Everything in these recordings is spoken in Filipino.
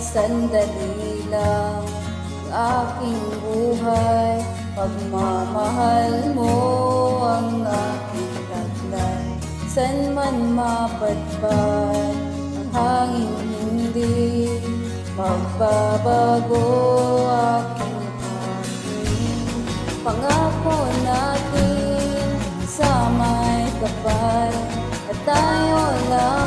sandali lang ang aking buhay. Pagmamahal mo ang aking taglay San man mapadpad ang hangin hindi Magbabago aking aking Pangako natin sa may kapal At tayo lamang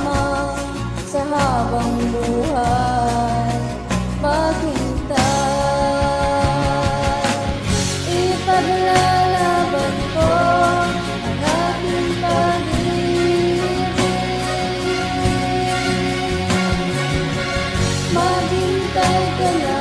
the love.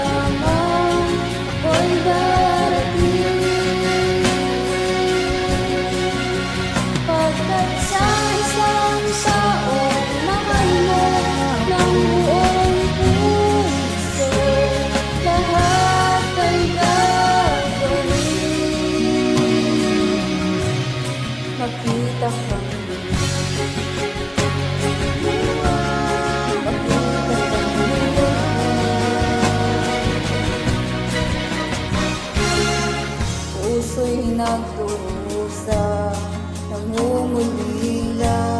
Puso'y nagdurusa Namumulila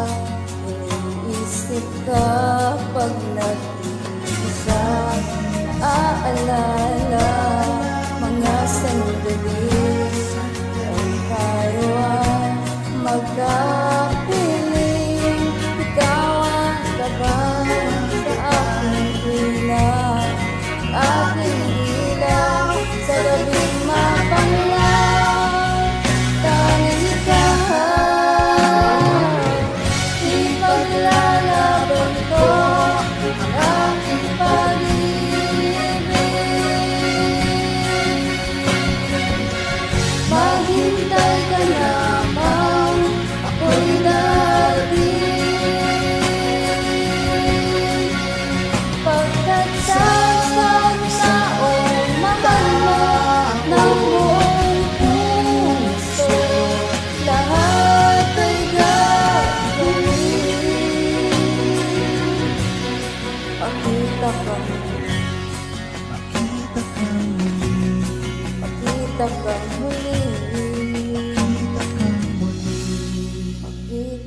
aking